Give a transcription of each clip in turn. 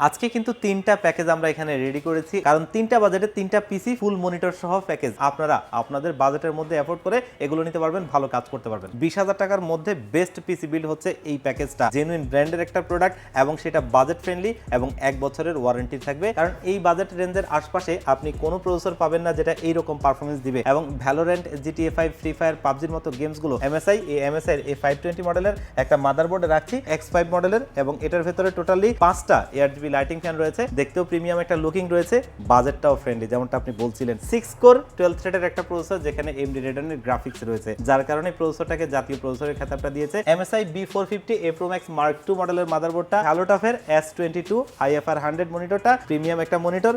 আজকে কিন্তু তিনটা প্যাকেজ আমরা এখানে রেডি করেছি। কারণ তিনটা বাজেটে তিনটা পিসি ফুল মনিটর সহ প্যাকেজ আপনারা আপনাদের বাজেটের মধ্যে অ্যাফোর্ড করে এগুলো নিতে পারবেন, ভালো কাজ করতে পারবেন। বিশ হাজার টাকার মধ্যে বেস্ট পিসি বিল্ড হচ্ছে এই প্যাকেজটা জেনুইন ব্র্যান্ডের একটা প্রোডাক্ট এবং সেটা বাজেট ফ্রেন্ডলি এবং এক বছরের ওয়ারেন্টি থাকবে। কারণ এই বাজেট রেঞ্জের আশপাশে আপনি কোনো প্রসেসর পাবেন না যেটা এইরকম পারফরমেন্স দিবে। এবং Valorant GTA five Free Fire পাবজির মতো গেমসগুলো এমএসআই এই এমএসআই এ ফাইভ টোয়েন্টি মডেলের একটা মাদারবোর্ড রাখছি এক্স ফাইভ মডেলের এবং এটার ভেতরে টোটালি পাঁচটা এয়ার জিবি লাইটিং ফ্যান রয়েছে, দেখতেও প্রিমিয়াম একটা লুকিং রয়েছে বাজেটটাও ফ্রেন্ডলি যেমনটা আপনি বলছিলেন। সিক্স কোর টুয়েলভ থ্রেডের একটা প্রসেসর যেখানে এমডি রেডনের গ্রাফিক্স রয়েছে। যার কারণে প্রসেসরটাকে জাতীয় প্রসেসরের খেতাবটা দিয়েছে। MSI B four fifty A pro max mark two মডেলের মাদারবোর্ডটা হ্যালোটাফের S twenty two IFR hundred মনিটরটা premium একটা মনিটর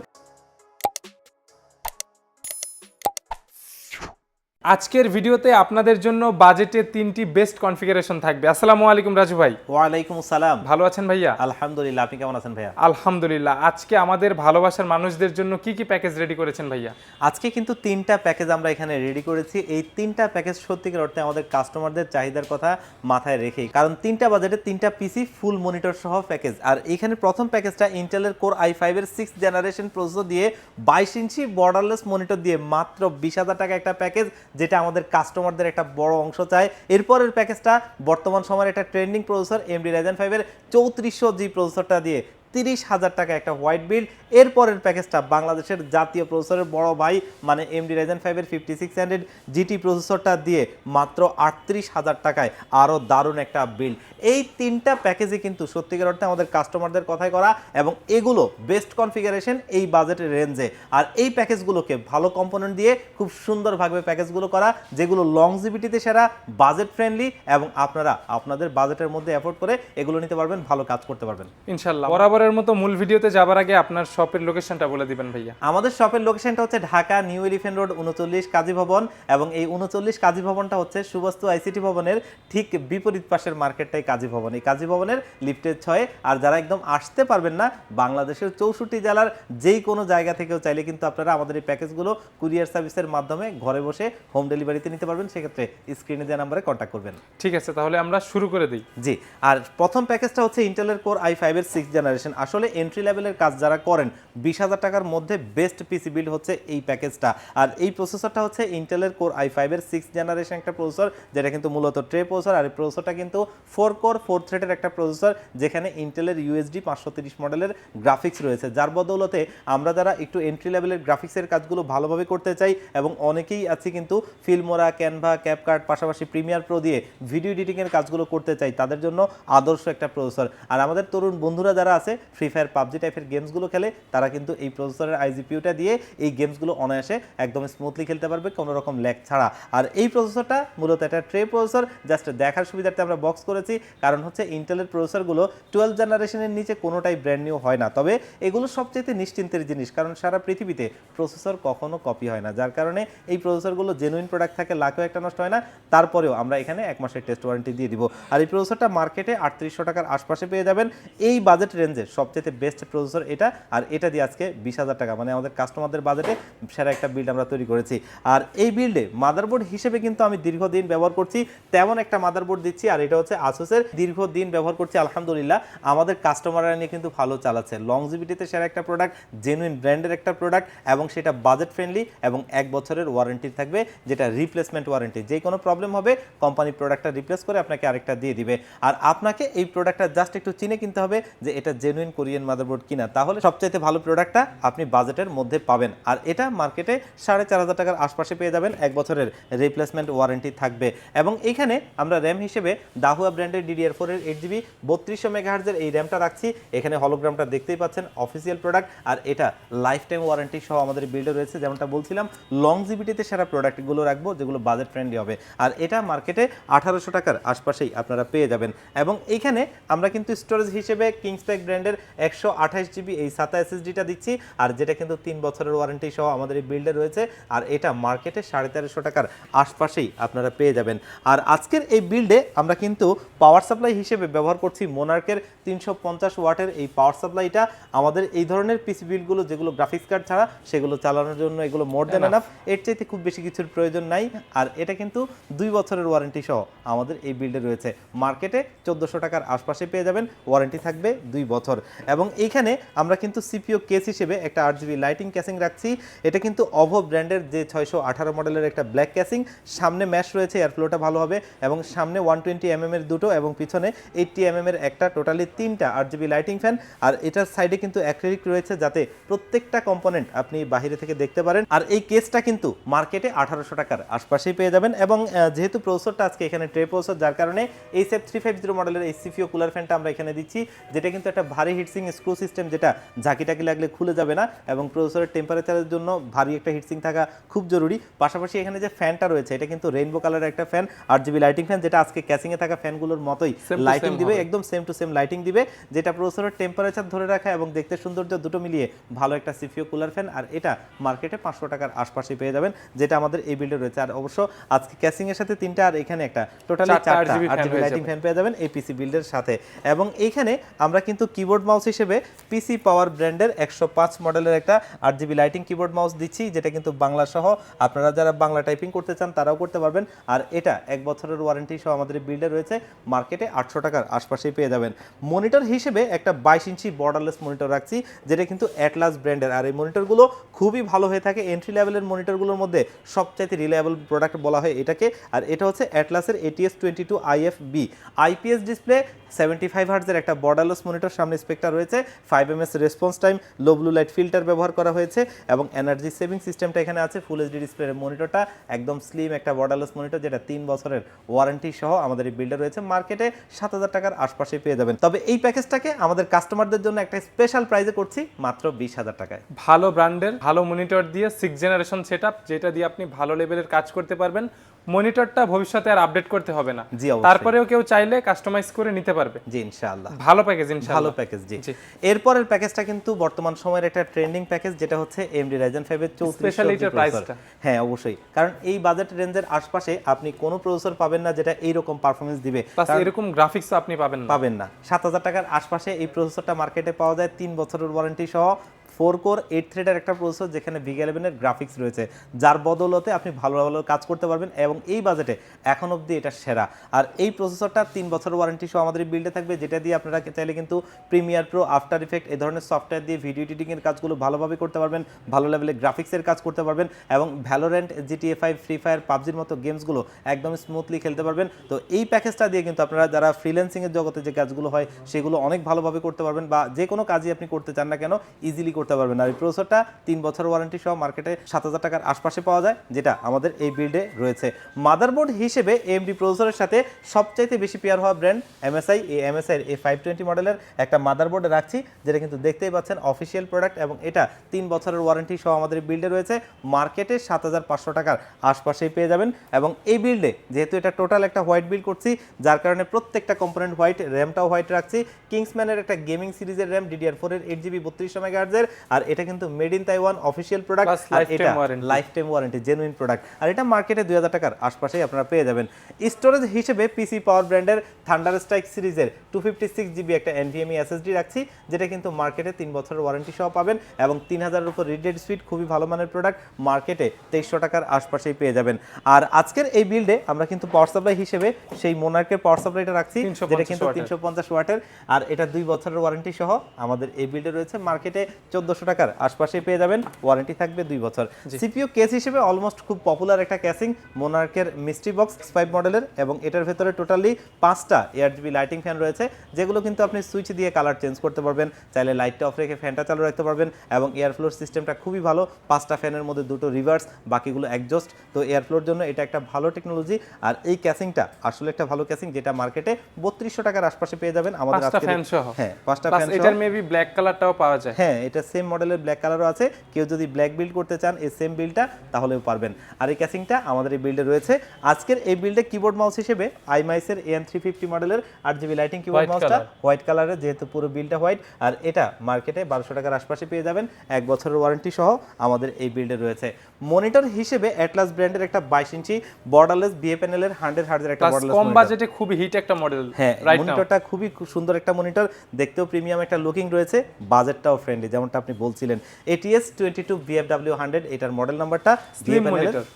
আজকের ভিডিওতে আপনাদের জন্য বাজেটে তিনটি বেস্ট কনফিগারেশন থাকবে। আসসালামু আলাইকুম রাজু ভাই। ওয়ালাইকুম আসসালাম ভালো আছেন ভাইয়া? আলহামদুলিল্লাহ আপনি কেমন আছেন ভাইয়া? আলহামদুলিল্লাহ। আজকে আমাদের ভালোবাসার মানুষদের জন্য কি কি প্যাকেজ রেডি করেছেন ভাইয়া? আজকে কিন্তু তিনটা প্যাকেজ আমরা এখানে রেডি করেছি। এই তিনটা প্যাকেজ সত্যিকার অর্থে আমাদের কাস্টমারদের চাহিদার কথা মাথায় রেখেই। কারণ তিনটা বাজেটে তিনটা পিসি ফুল মনিটর সহ প্যাকেজ আর এখানে প্রথম প্যাকেজটা ইন্টেলের কোর আই ফাইভের সিক্স জেনারেশন প্রসেসর দিয়ে বাইশ ইঞ্চি বর্ডারলেস মনিটর দিয়ে মাত্র বিশ হাজার টাকা একটা প্যাকেজ যেটা আমাদের কাস্টমারদের একটা বড় অংশ চায়। এরপরের প্যাকেজটা বর্তমান সময়ের একটা ট্রেন্ডিং প্রসেসর এমডি রাইজেন ফাইভের চৌত্রিশশো জি প্রসেসরটা দিয়ে তিরিশ হাজার টাকা একটা হোয়াইট বিল্ড এরপরের প্যাকেজটা বাংলাদেশের জাতীয় প্রসেসরের বড় ভাই মানে এমডি রাইজেন ফাইভের ফিফটি সিক্স হান্ড্রেড জিটি প্রসেসরটা দিয়ে মাত্র আটত্রিশ হাজার টাকায় আরও দারুণ একটা বিল্ড এই তিনটা প্যাকেজে কিন্তু সত্যিকার অর্থে আমাদের কাস্টমারদের কথাই করা এবং এগুলো বেস্ট কনফিগারেশন এই বাজেটের রেঞ্জে আর এই প্যাকেজগুলোকে ভালো কম্পোনেন্ট দিয়ে খুব সুন্দরভাবে প্যাকেজগুলো করা, যেগুলো লংজিভিটিতে সেরা বাজেট ফ্রেন্ডলি এবং আপনারা আপনাদের বাজেটের মধ্যে অ্যাফোর্ড করে এগুলো নিতে পারবেন, ভালো কাজ করতে পারবেন। ইনশাল্লাহ বরাবরের মতো মূল ভিডিওতে যাবার আগে আপনার শপের লোকেশনটা বলে দিবেন ভাইয়া। আমাদের শপের লোকেশনটা হচ্ছে ঢাকা নিউ এলিফেন্ট রোড উনচল্লিশ কাজী ভবন এবং এই উনচল্লিশ কাজী ভবনটা হচ্ছে সুবস্তু আইসিটি ভবনের ঠিক বিপরীত পাশের মার্কেটটাই কাজী ভবন। এই কাজী ভবনের লিফটের ছয়ে আর যারা একদম আসতে পারবেন না বাংলাদেশের চৌষট্টি জেলার যেই কোনো জায়গা থেকেও চাইলে কিন্তু আপনারা আমাদের এই প্যাকেজগুলো কুরিয়ার সার্ভিসের মাধ্যমে ঘরে বসে হোম ডেলিভারিতে নিতে পারবেন। সেক্ষেত্রে স্ক্রিনে দেওয়া নাম্বারে কন্ট্যাক্ট করবেন। ঠিক আছে তাহলে আমরা শুরু করে দিই। জি আর প্রথম প্যাকেজটা হচ্ছে ইন্টেলের কোর আই ফাইভের সিক্স জেনারেশন আসলে এন্ট্রি লেভেলের কাজ যারা করেন, বিশ হাজার টাকার মধ্যে বেস্ট পিসি বিল্ড হচ্ছে এই প্যাকেজটা। আর এই প্রসেসরটা হচ্ছে ইন্টেলের কোর আই ফাইভের সিক্স জেনারেশন একটা প্রসেসর যেটা কিন্তু মূলত ট্রে প্রসেসর আর এই প্রসেসরটা কিন্তু ফোর কোর ফোর থ্রেডের একটা প্রসেসর যেখানে ইন্টেলের ইউএসডি পাঁচশো তিরিশ মডেলের গ্রাফিক্স রয়েছে। যার বদৌলতে আমরা যারা একটু এন্ট্রি লেভেলের গ্রাফিক্সের কাজগুলো ভালোভাবে করতে চাই, এবং অনেকেই আছে কিন্তু ফিল্মোরা ক্যানভা ক্যাপকার্ট পাশাপাশি প্রিমিয়ার প্রো দিয়ে ভিডিও এডিটিংয়ের কাজগুলো করতে চাই, তাদের জন্য আদর্শ একটা প্রসেসর আর আমাদের তরুণ বন্ধুরা যারা আছে ফ্রি ফায়ার পাবজি টাইপের গেমসগুলো খেলে, তারা কিন্তু এই প্রসেসরের আইজিপিউটা দিয়ে এই গেমসগুলো অনায়াসে একদম স্মুথলি খেলতে পারবে, কোনো রকম ল্যাগ ছাড়া। আর এই প্রসেসরটা মূলত একটা ট্রে প্রসেসর জাস্ট দেখার সুবিধার্থে আমরা বক্স করেছি, কারণ হচ্ছে ইন্টেলের প্রসেসরগুলো টুয়েলভ জেনারেশনের নিচে কোনোটাই ব্র্যান্ড নিউ হয় না। তবে এগুলো সবচেয়ে নিশ্চিন্তের জিনিস, কারণ সারা পৃথিবীতে প্রসেসর কখনো কপি হয় না। যার কারণে এই প্রসেসরগুলো জেনুইন প্রোডাক্ট থাকে লাখও একটা নষ্ট হয় না। তারপরেও আমরা এখানে এক মাসের টেস্ট ওয়ারেন্টি দিয়ে দিব। আর এই প্রসেসরটা মার্কেটে আটত্রিশশো টাকার আশপাশে পেয়ে যাবেন। এই বাজেট রেঞ্জে সবচেয়ে বেস্ট প্রসেসর এটা, আর এটা দিয়ে আজকে বিশ হাজার টাকা। মানে আমাদের কাস্টমারদের বাজেটে সেরা একটা বিল্ড আমরা তৈরি করেছি। আর এই বিল্ডে মাদারবোর্ড হিসেবে কিন্তু আমি দীর্ঘদিন ব্যবহার করছি, তেমন একটা মাদারবোর্ড দিচ্ছি, আর এটা হচ্ছে আসুসের দীর্ঘদিন ব্যবহার করছি, আলহামদুলিল্লাহ। আমাদের কাস্টমাররা নিয়ে কিন্তু ভালো চালাচ্ছে। লংজিভিটিতে সেরা একটা প্রোডাক্ট জেনুইন ব্র্যান্ডের একটা প্রোডাক্ট এবং সেটা বাজেট ফ্রেন্ডলি এবং এক বছরের ওয়ারেন্টি থাকবে, যেটা রিপ্লেসমেন্ট ওয়ারেন্টি যে কোনো প্রবলেম হবে কোম্পানি প্রোডাক্টটা রিপ্লেস করে আপনাকে আরেকটা দিয়ে দিবে। আর আপনাকে এই প্রোডাক্টটা জাস্ট একটু চিনে কিনতে হবে যে এটা জেনুইন কোরিয়ান মাদারবোর্ড কিনা, তাহলে সবচাইতে ভালো প্রোডাক্টটা আপনি বাজেটের মধ্যে পাবেন। আর এটা মার্কেটে সাড়ে চার হাজার টাকার আশপাশে পেয়ে যাবেন, এক বছরের রিপ্লেসমেন্ট ওয়ারেন্টি থাকবে। এবং এইখানে আমরা র্যাম হিসেবে দাহুয়া ব্র্যান্ডের ডিডিআর ফোরের এইট জিবি বত্রিশশো মেগাহার্জের এই র্যামটা রাখছি। এখানে হলোগ্রামটা দেখতেই পাচ্ছেন অফিসিয়াল প্রোডাক্ট আর এটা লাইফ টাইম ওয়ারেন্টি সহ আমাদের বিল্ডে রয়েছে, যেমনটা বলছিলাম। লং জিবিটিতে সেরা প্রোডাক্টগুলো রাখব, যেগুলো বাজেট ফ্রেন্ডলি হবে। আর এটা মার্কেটে আঠারোশো টাকার আশপাশেই আপনারা পেয়ে যাবেন। এবং এইখানে আমরা কিন্তু স্টোরেজ হিসেবে কিংসপ্যাক ব্র্যান্ডের একশো আঠাশ জিবি এই সাতা এসএসডিটা দিচ্ছি আর যেটা কিন্তু তিন বছরের ওয়ারেন্টি সহ আমাদের এই বিল্ডে রয়েছে আর এটা মার্কেটে সাড়ে তেরোশো টাকার আশপাশেই আপনারা পেয়ে যাবেন। আর আজকের এই বিল্ডে আমরা কিন্তু পাওয়ার সাপ্লাই হিসেবে ব্যবহার করছি মোনার্কের তিনশো পঞ্চাশ ওয়াটের এই পাওয়ার সাপ্লাইটা আমাদের এই ধরনের পিসি বিলগুলো যেগুলো গ্রাফিক্স কার্ড ছাড়া সেগুলো চালানোর জন্য এগুলো মোর দেন এনাফ এর চাইতে খুব বেশি কিছুর প্রয়োজন নাই আর এটা কিন্তু দুই বছরের ওয়ারেন্টি সহ আমাদের এই বিল্ডে রয়েছে। মার্কেটে চোদ্দোশো টাকার আশপাশে পেয়ে যাবেন ওয়ারেন্টি থাকবে দুই বছর। কোর এবং এইখানে আমরা কিন্তু সিপিও কেস হিসেবে একটা আট জিবি লাইটিং ক্যাসিং রাখছি। এটা কিন্তু অভো ব্র্যান্ডের যে ছয়শো আঠারো মডেলের একটা ব্ল্যাক ক্যাসিং সামনে ম্যাশ রয়েছে এয়ারফ্লোটা ভালো হবে এবং সামনে ওয়ান টোয়েন্টি এম এর দুটো এবং পিছনে এইটটি এম এর একটা টোটালি তিনটা আট জিবি লাইটিং ফ্যান আর এটার সাইডে কিন্তু অ্যাক্রিলিক রয়েছে যাতে প্রত্যেকটা কম্পোনেন্ট আপনি বাইরে থেকে দেখতে পারেন। আর এই কেসটা কিন্তু মার্কেটে আঠারোশো টাকার আশপাশেই পেয়ে যাবেন এবং যেহেতু প্রসেসরটা আজকে এখানে ট্রে প্রসেসর যার কারণে এই সেফ থ্রি ফাইভ জিরো মডেলের এই সিপিও কুলার ফ্যানটা আমরা এখানে দিচ্ছি, যেটা কিন্তু একটা ভারী হিটসিং স্ক্রু সিস্টেম যেটা ঝাঁকি টাকি লাগলে খুলে যাবে না এবং প্রসেসরের টেম্পারেচারের জন্য ভারী একটা হিটসিং থাকা খুব জরুরি। পাশাপাশি এখানে যে ফ্যানটা রয়েছে এটা কিন্তু রেইনবো কালারের একটা ফ্যান আট জিবি লাইটিং ফ্যান যেটা আজকে ক্যাসিংয়ে থাকা ফ্যানগুলোর মতোই লাইটিং দিবে একদম সেম টু সেম লাইটিং দিবে যেটা প্রসেসরের টেম্পারেচার ধরে রাখা এবং দেখতে সৌন্দর্য দুটো মিলিয়ে ভালো একটা সিপিও কুলার ফ্যান আর এটা মার্কেটে পাঁচশো টাকার আশপাশে পেয়ে যাবেন যেটা আমাদের এই বিল্ডে রয়েছে। আর অবশ্য আজকে ক্যাসিং এর সাথে তিনটা আর এখানে একটা টোটালি চারটা চারটা 8GB আট fan জিবি লাইটিং ফ্যান পেয়ে যাবেন এই পিসি বিল্ডের সাথে। এবং এইখানে আমরা কিন্তু কিবোর্ড মাউস হিসেবে পিসি পাওয়ার ব্র্যান্ডের একশো পাঁচ মডেলের একটা আট জিবি লাইটিং কিবোর্ড মাউস দিচ্ছি, যেটা কিন্তু বাংলা সহ আপনারা যারা বাংলা টাইপিং করতে চান তারাও করতে পারবেন। আর এটা এক বছরের ওয়ারেন্টি সহ আমাদের বিল্ডে রয়েছে মার্কেটে আটশো টাকার আশপাশেই পেয়ে যাবেন। মনিটর হিসেবে একটা বাইশ ইঞ্চি বর্ডারলেস মনিটর রাখছি, যেটা কিন্তু অ্যাটলাস ব্র্যান্ডের আর এই মনিটরগুলো খুবই ভালো হয়ে থাকে এন্ট্রি লেভেলের মনিটরগুলোর মধ্যে সবচাইতে রিলায়েবল প্রোডাক্ট বলা হয় এটাকে। আর এটা হচ্ছে অ্যাটলাসের ATS twenty two IF B IPS display seventy five হার্টসের একটা বর্ডারলেস মনিটর সামনে স্পেক্টার রয়েছে five M S response time low blue light filter ব্যবহার করা হয়েছে এবং এনার্জি সেভিং সিস্টেমটা এখানে আছে ফুল এইচডি ডিসপ্লের মনিটরটা একদম স্লিম একটা বর্ডারলেস মনিটর যেটা তিন বছরের ওয়ারেন্টি সহ আমাদের এই বিল্ডার রয়েছে। মার্কেটে সাত হাজার টাকার আশপাশে পেয়ে যাবেন। তবে এই প্যাকেজটাকে আমাদের কাস্টমারদের জন্য একটা স্পেশাল প্রাইজে করছি, মাত্র বিশ হাজার টাকায়। ভালো ব্র্যান্ডের ভালো মনিটর দিয়ে সিক্স জেনারেশন সেট যেটা দিয়ে আপনি ভালো লেভেলের কাজ করতে পারবেন। মনিটরটা ভবিষ্যতে আর আপডেট করতে হবে না। জি। তারপরেও কেউ চাইলে কাস্টমাইজ করে নিতে পারবে। জি ইনশাআল্লাহ। ভালো প্যাকেজ ইনশাআল্লাহ। ভালো প্যাকেজ জি। এরপরের প্যাকেজটা কিন্তু বর্তমান সময়ের একটা ট্রেন্ডিং প্যাকেজ যেটা হচ্ছে এমডি রাইজেন ফাইভের Especially এটার চৌত্রিশ price টা। হ্যাঁ অবশ্যই। কারণ এই বাজেট রেঞ্জের আশপাশে আপনি কোনো প্রসেসর পাবেন না যেটা এইরকম পারফরমেন্স দিবে। প্লাস এরকম গ্রাফিক্স আপনি পাবেন না। পাবেন না। সাত হাজার টাকার আশপাশে এই প্রসেসরটা মার্কেটে পাওয়া যায় তিন বছরের ওয়ারেন্টি সহ। ফোর কোর, এইট থ্রেডের একটা প্রসেসর যেখানে ভিগ ইলেভেনের গ্রাফিক্স রয়েছে, যার বদলতে আপনি ভালো ভালো কাজ করতে পারবেন এবং এই বাজেটে এখন অবধি এটা সেরা। আর এই প্রসেসরটা তিন বছর ওয়ারেন্টি সহ আমাদের বিল্ডে থাকবে, যেটা দিয়ে আপনারা চাইলে কিন্তু প্রিমিয়ার প্রো আফটার ইফেক্ট এই ধরনের সফটওয়্যার দিয়ে ভিডিও এডিটিংয়ের কাজগুলো ভালোভাবে করতে পারবেন, ভালো লেভেলে গ্রাফিক্সের কাজ করতে পারবেন এবং Valorant GTA five Free Fire পাবজির মতো গেমসগুলো একদম স্মুথলি খেলতে পারবেন। তো এই প্যাকেজটা দিয়ে কিন্তু আপনারা যারা ফ্রিল্যান্সিংয়ের জগতে যে কাজগুলো হয়, সেগুলো অনেক ভালোভাবে করতে পারবেন বা যে কোনো কাজই আপনি করতে চান না কেন ইজিলি করতে পারবেন আর এই প্রসেসরটা তিন বছর ওয়ারেন্টি সহ মার্কেটে সাত হাজার টাকার আশপাশে পাওয়া যায়, যেটা আমাদের এই বিল্ডে রয়েছে। মাদারবোর্ড হিসেবে এমডি প্রসেসরের সাথে সবচাইতে বেশি পেয়ার হওয়া ব্র্যান্ড এমএসআই এই এমএসআই এই ফাইভ টোয়েন্টি মডেলের একটা মাদারবোর্ড রাখছি, যেটা কিন্তু দেখতেই পাচ্ছেন অফিসিয়াল প্রোডাক্ট এবং এটা তিন বছরের ওয়ারেন্টি সহ আমাদের বিল্ডে রয়েছে। মার্কেটে সাত হাজার পাঁচশো টাকার আশপাশেই পেয়ে যাবেন এবং এই বিল্ডে যেহেতু এটা টোটাল একটা হোয়াইট বিল্ড করছি, যার কারণে প্রত্যেকটা কম্পোনেন্ট হোয়াইট র্যামটাও হোয়াইট রাখছি। কিংসম্যানের একটা গেমিং সিরিজের র্যাম ডিডিআর ফোর এর এইট জিবি বত্রিশশো মেগাহার্জের আর এটা কিন্তু made in Taiwan official product আর এটা life time warranty genuine product আর এটা মার্কেটে দুই হাজার টাকার আশপাশেই আপনারা পেয়ে যাবেন। স্টোরেজ হিসেবে পিসি পাওয়ার ব্র্যান্ডের থান্ডার স্ট্রাইক সিরিজের টু ফিফটি সিক্স জিবি একটা এনভিএমই এসএসডি রাখছি যেটা কিন্তু মার্কেটে তিন বছরের ওয়ারেন্টি সহ পাবেন এবং তিন হাজারের উপর রিডেড স্পিড খুবই ভালো মানের প্রোডাক্ট মার্কেটে তেইশশো টাকার আশপাশেই পেয়ে যাবেন। আর আজকের এই বিল্ডে আমরা কিন্তু পাওয়ার সাপ্লাই হিসেবে সেই মোনার্কের পাওয়ার সাপ্লাইটা রাখছি যেটা কিন্তু তিনশো পঞ্চাশ ওয়াটের। আর এটা দুই বছরের ওয়ারেন্টি সহ আমাদের এই বিল্ডে রয়েছে। মার্কেটে চোদ্দশো টাকার আশপাশে পেয়ে যাবেন। ওয়ারেন্টি থাকবে দুই বছর। সিপিইউ কেস হিসেবে অলমোস্ট খুব পপুলার একটা ক্যাসিং মোনার্কের মিস্ট্রি বক্স ফাইভ মডেলের এবং এটার ভেতরে টোটালি পাঁচটা এয়ার জিবি লাইটিং ফ্যান রয়েছে যেগুলো কিন্তু আপনি সুইচ দিয়ে কালার চেঞ্জ করতে পারবেন। চাইলে লাইটটা অফ রেখে ফ্যানটা চালু রাখতে পারবেন এবং এয়ার ফ্লোর সিস্টেমটা খুবই ভালো। পাঁচটা ফ্যানের মধ্যে দুটো রিভার্স বাকিগুলো একজস্ট তো এয়ার ফ্লোর জন্য এটা একটা ভালো টেকনোলজি আর এই ক্যাসিংটা আসলে একটা ভালো ক্যাসিং যেটা মার্কেটে বত্রিশশো টাকার আশপাশে পেয়ে যাবেন। আমাদের পাঁচটা ফ্যান সহ। হ্যাঁ পাঁচটা ফ্যান এটার মেবি ব্ল্যাক কালারটাও পাওয়া যায়। হ্যাঁ এটা সেম মডেলের ব্ল্যাক কালারও আছে। কেউ যদি ব্ল্যাক বিল্ড করতে চান এই সেম বিলটা তাহলেও পারবেন। আর এই ক্যাসিংটা আমাদের এই বিল্ডে রয়েছে। আজকের এই বিল্ডে কিবোর্ড মাউস হিসেবে আইমাইসের এন থ্রি ফিফটি মডেলের আট জিবি লাইটিং কিবোর্ড মাউসটা। হোয়াইট কালারের যেহেতু পুরো বিলটা হোয়াইট আর এটা মার্কেটে বারোশো টাকার আশপাশে পেয়ে যাবেন। এক বছরের ওয়ারেন্টি সহ আমাদের এই বিল্ডে রয়েছে। মনিটর হিসেবে অ্যাটলাস ব্র্যান্ডের একটা বাইশ ইঞ্চি বর্ডারলেস বিএ প্যানেলের হান্ড্রেড হার্জের একটা বর্ডারলেস কম বাজেটে খুবই হিট একটা মডেল হ্যাঁ মনিটরটা খুবই খুব সুন্দর একটা মনিটর দেখতেও প্রিমিয়াম একটা লুকিং রয়েছে। বাজেটটাও ফ্রেন্ডলি যেমনটা আপনি বলছিলেন। ATS twenty two BFW hundred এটার মডেল নাম্বারটা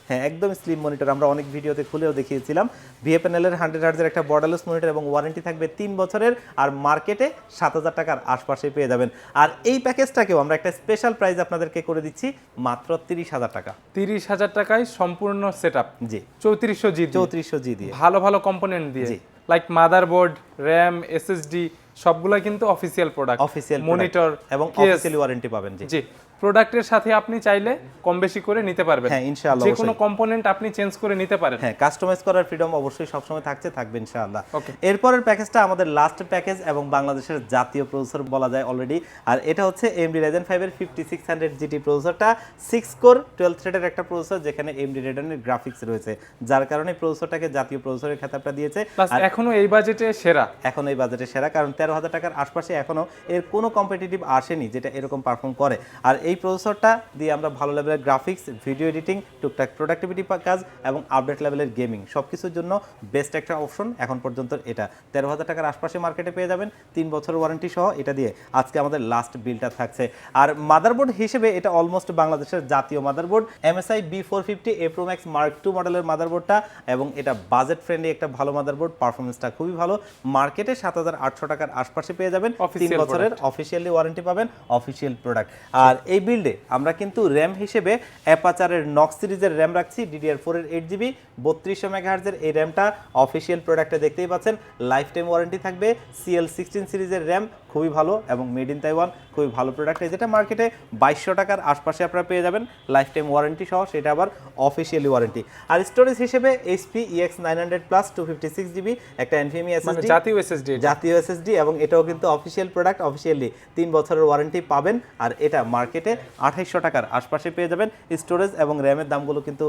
হ্যাঁ একদম স্লিম মনিটর আমরা অনেক ভিডিওতে খুলেও দেখিয়েছিলাম। বিএফএনএল এর হান্ড্রেড হার্জের একটা বর্ডারলেস মনিটর এবং ওয়ারেন্টি থাকবে তিন বছরের আর মার্কেটে সাত হাজার টাকার আশপাশে পেয়ে যাবেন। আর এই প্যাকেজটাকেও আমরা একটা স্পেশাল প্রাইস আপনাদেরকে করে দিচ্ছি মাত্র তিরিশ হাজার টাকা। তিরিশ হাজার টাকায় সম্পূর্ণ সেট আপ জি। চৌত্রিশশো জি চৌত্রিশশো জি দিয়ে। ভালো ভালো কম্পোনেন্ট দিয়ে। লাইক মাদারবোর্ড র্যাম এসএসডি সবগুলা কিন্তু অফিসিয়াল প্রোডাক্ট অফিসিয়াল মনিটর এবং অফিসিয়াল ওয়ারেন্টি পাবেন জি। প্রোডাক্টের সাথে আপনি চাইলে কম বেশি করে নিতে পারবেন। হ্যাঁ, ইনশাআল্লাহ, যে কোনো কম্পোনেন্ট আপনি চেঞ্জ করে নিতে পারেন। হ্যাঁ কাস্টমাইজ করার ফ্রিডম অবশ্যই সবসময় থাকছে থাকবে ইনশাআল্লাহ। Okay. এরপরের প্যাকেজটা আমাদের লাস্ট প্যাকেজ এবং বাংলাদেশের জাতীয় প্রসেসর বলা যায় অলরেডি আর এটা হচ্ছে এমডি রেজেন ফাইভের ফিফটি সিক্স হান্ড্রেড জিটি প্রসেসরটা সিক্স কোর টুয়েলভ থ্রেডের একটা প্রসেসর যেখানে এমডি রেডেনের গ্রাফিক্স রয়েছে। যার কারণে প্রসেসরটাকে জাতীয় প্রসেসরের খেতাবটা দিয়েছে। এখনও এই বাজেটে সেরা। এখন এই বাজেটে সেরা কারণ তেরো হাজার টাকার আশপাশে এখনও এর কোনো কম্পিটিটিভ আসেনি যেটা এরকম পারফর্ম করে। আর এই প্রসেসরটা দিয়ে আমরা ভালো লেভেলের গ্রাফিক্স ভিডিও এডিটিং টুকটাক প্রোডাক্টিভিটি কাজ এবং আপডেট লেভেলের গেমিং সব কিছুর জন্য বেস্ট একটা অপশন এখন পর্যন্ত এটা। তেরো হাজার টাকার আশপাশে মার্কেটে পেয়ে যাবেন তিন বছর ওয়ারেন্টি সহ এটা দিয়ে আজকে আমাদের লাস্ট বিলটা থাকছে। আর মাদারবোর্ড হিসেবে এটা অলমোস্ট বাংলাদেশের জাতীয় motherboard MSI B four fifty A pro max mark two মডেলের মাদারবোর্ডটা এবং এটা বাজেট ফ্রেন্ডলি একটা ভালো মাদারবোর্ড পারফরমেন্সটা খুবই ভালো। মার্কেটে সাত হাজার আটশো টাকার আশপাশে পেয়ে যাবেন তিন বছরের অফিসিয়ালি ওয়ারেন্টি পাবেন অফিসিয়াল প্রোডাক্ট আর এই বিল্ডে আমরা কিন্তু র্যাম হিসেবে অ্যাপাচারের নক সিরিজের র্যাম রাখছি ডিডিআর ফোরের এইট জিবি বত্রিশশো মেগাহার্জের এই র্যামটা অফিসিয়াল প্রোডাক্টে দেখতেই পাচ্ছেন। লাইফ টাইম ওয়ারেন্টি থাকবে সিএল সিক্সটিন সিরিজের র্যাম খুবই ভালো এবং মেড ইন তাইওয়ান খুবই ভালো প্রোডাক্ট যেটা মার্কেটে বাইশশো টাকার আশপাশে আপনারা পেয়ে যাবেন। লাইফ টাইম ওয়ারেন্টি সহ সেটা আবার অফিসিয়ালি ওয়ারেন্টি আর স্টোরেজ হিসেবে HP EX nine hundred plus two fifty six GB একটা এনভিএমই মানে এসএসডি জাতীয় এসএসডি জাতীয় এসএসডি এবং এটাও কিন্তু অফিসিয়াল প্রোডাক্ট অফিসিয়ালি তিন বছরের ওয়ারেন্টি পাবেন। আর এটা মার্কেটে আঠাইশশো টাকার আশপাশে পেয়ে যাবেন। স্টোরেজ এবং র্যামের দামগুলো কিন্তু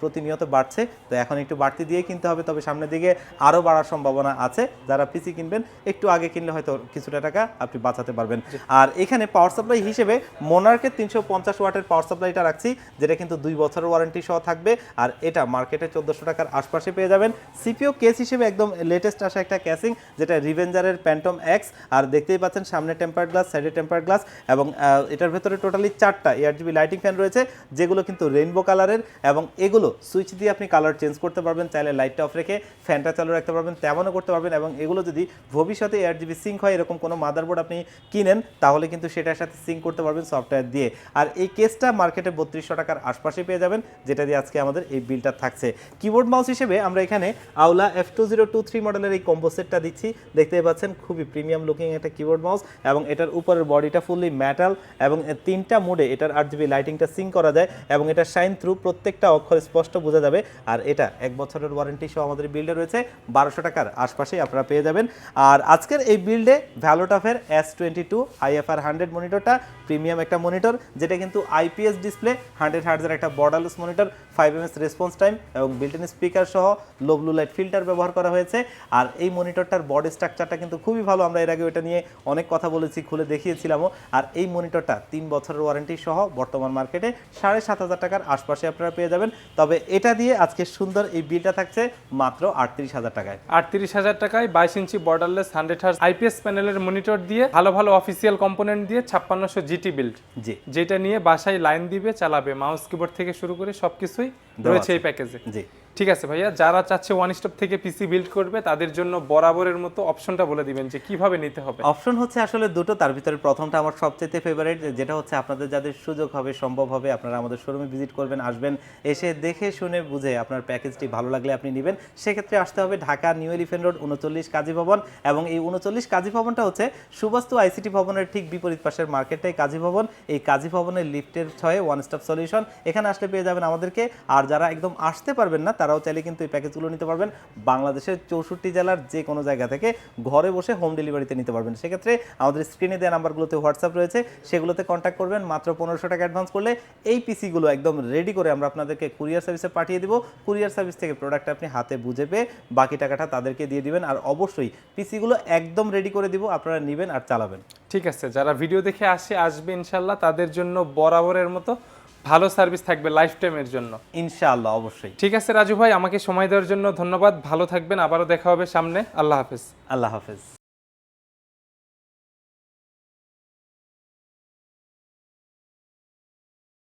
প্রতিনিয়ত বাড়ছে। তো এখন একটু বাড়তি দিয়ে কিনতে হবে। তবে সামনের দিকে আরও বাড়ার সম্ভাবনা আছে। যারা পিসি কিনবেন একটু আগে কিনলে হয়তো কিছুটা টাকা আপনি বাঁচাতে পারবেন। আর এখানে পাওয়ার সাপ্লাই হিসেবে মোনার্কের তিনশো পঞ্চাশ ওয়াটের পাওয়ার সাপ্লাইটা রাখছি, যেটা কিন্তু দুই বছরের ওয়ারেন্টি সহ থাকবে। আর এটা মার্কেটে চোদ্দোশো টাকার আশপাশে পেয়ে যাবেন। সিপিও কেস হিসেবে একদম লেটেস্ট আসা একটা ক্যাসিং যেটা রিভেঞ্জারের প্যান্টম এক্স আর দেখতেই পাচ্ছেন সামনে টেম্পার গ্লাস সাইডে টেম্পার গ্লাস এবং এটার ভেতরে টোটালি চারটা এয়ার জিবি লাইটিং ফ্যান রয়েছে, যেগুলো কিন্তু রেইনবো কালারের এবং এগুলো সুইচ দিয়ে আপনি কালার চেঞ্জ করতে পারবেন। চাইলে লাইটটা অফ রেখে ফ্যানটা চালু রাখতে পারবেন, তেমনও করতে পারবেন এবং এগুলো যদি ভবিষ্যতে এয়ার জিবি সিঙ্ক হয়, এরকম কোনো মাদারবোর্ড আপনি কিনেন, তাহলে কিন্তু সেটার সাথে সিঙ্ক করতে পারবেন সফটওয়্যার দিয়ে। আর এই কেসটা মার্কেটে বত্রিশশো টাকার আশপাশে পেয়ে যাবেন, যেটা দিয়ে আজকে আমাদের এই বিলটা থাকছে। কিবোর্ড মাউস হিসেবে আমরা এখানে Aula F two zero two three মডেলের এই কম্বো সেটটা দিচ্ছি। দেখতেই পাচ্ছেন, খুবই প্রিমিয়াম লুকিং একটা কিবোর্ড মাউস এবং এটার উপরের বডিটা ফুললি মেটাল এবং তিনটা মোডে এটার আট জিবি লাইটিংটা সিং করা যায় এবং এটা শাইন থ্রু প্রত্যেকটা অক্ষর স্পষ্ট বোঝা যাবে। আর এটা এক বছরের ওয়ারেন্টি সহ আমাদের বিল্ডে রয়েছে। বারোশো টাকার আশপাশেই আপনারা পেয়ে যাবেন। আর আজকের এই বিল্ডে ভ্যালোটাফের S twenty two IFR hundred মনিটরটা premium একটা মনিটর যেটা কিন্তু আইপিএস ডিসপ্লে হান্ড্রেড হার্ডসের একটা borderless monitor five MS response time এবং বিল্টিন স্পিকার সহ লো ব্লু লাইট ফিল্টার ব্যবহার করা হয়েছে। আর এই মনিটরটার বডি স্ট্রাকচারটা কিন্তু খুবই ভালো। আমরা এর আগে এটা নিয়ে অনেক কথা বলেছি খুলে দেখিয়েছিলামও। আর এই মনিটরটা তিন বছরের ওয়ারেন্টি সহ বর্তমান মার্কেটে সাড়ে সাত হাজার টাকার আশপাশে আপনারা পেয়ে যাবেন। তবে এটা দিয়ে আজকে সুন্দর এই বিলটা থাকছে মাত্র আটত্রিশ হাজার টাকায়। আটত্রিশ হাজার টাকায় বাইশ ইঞ্চি বর্ডারলেস হান্ড্রেড হার্স আইপিএস প্যানেলের মনিটর দিয়ে ভালো ভালো অফিসিয়াল কম্পোনেন্ট দিয়ে ছাপ্পান্নশো জিটি বিল্ড জি। যেটা নিয়ে বাসায় লাইন দিবে চালাবে মাউস কিবোর্ড থেকে শুরু করে সবকিছুই রয়েছে এই প্যাকেজে। জি। ঠিক আছে ভাইয়া, যারা চাচ্ছে ওয়ান স্টপ থেকে পিসি বিল্ড করবে, তাদের জন্য বরাবরের মতো অপশনটা বলে দিবেন যে কীভাবে নিতে হবে। অপশন হচ্ছে আসলে দুটো, তার ভিতরে প্রথমটা আমার সবচেয়ে ফেভারিট যেটা হচ্ছে আপনাদের যাদের সুযোগ হবে, সম্ভব হবে, আপনারা আমাদের শোরুমে ভিজিট করবেন, আসবেন, এসে দেখে, শুনে, বুঝে আপনার প্যাকেজটি ভালো লাগলে আপনি নেবেন। সেক্ষেত্রে আসতে হবে ঢাকা নিউ এলিফেন্ট রোড, উনচল্লিশ কাজী ভবন এবং এই উনচল্লিশ কাজী ভবনটা হচ্ছে সুবাস্তু আইসিটি ভবনের ঠিক বিপরীত পাশের মার্কেটটাই কাজী ভবন। এই কাজী ভবনের লিফটের ছয়ে ওয়ান স্টপ সলিউশন এখানে আসলে পেয়ে যাবেন আমাদেরকে। আর যারা একদম আসতে পারবেন না তারাও চাইলে কিন্তু এই প্যাকেজগুলো নিতে পারবেন। বাংলাদেশের চৌষট্টি জেলার যে কোনো জায়গা থেকে ঘরে বসে হোম ডেলিভারিতে নিতে পারবেন। সেক্ষেত্রে আমাদের স্ক্রিনে দেওয়া নাম্বারগুলোতে হোয়াটসঅ্যাপ রয়েছে। সেগুলোতে কন্ট্যাক্ট করবেন। মাত্র পনেরোশো টাকা অ্যাডভান্স করলে এই পিসিগুলো একদম রেডি করে আমরা আপনাদেরকে কুরিয়ার সার্ভিসে পাঠিয়ে দিব। কুরিয়ার সার্ভিস থেকে প্রোডাক্ট আপনি হাতে বুঝে পেয়ে বাকি টাকাটা তাদেরকে দিয়ে দিবেন। আর অবশ্যই পিসিগুলো একদম রেডি করে দিব। আপনারা নেবেন আর চালাবেন। ঠিক আছে। যারা ভিডিও দেখে আসে, আসবে ইনশাল্লাহ। তাদের জন্য বরাবরের মতো ভালো সার্ভিস থাকবে লাইফ টাইমের জন্য। ইনশাআল্লাহ অবশ্যই। ঠিক আছে রাজু ভাই আমাকে সময় দেওয়ার জন্য ধন্যবাদ। ভালো থাকবেন আবারও দেখা হবে সামনে। আল্লাহ হাফেজ। আল্লাহ হাফেজ।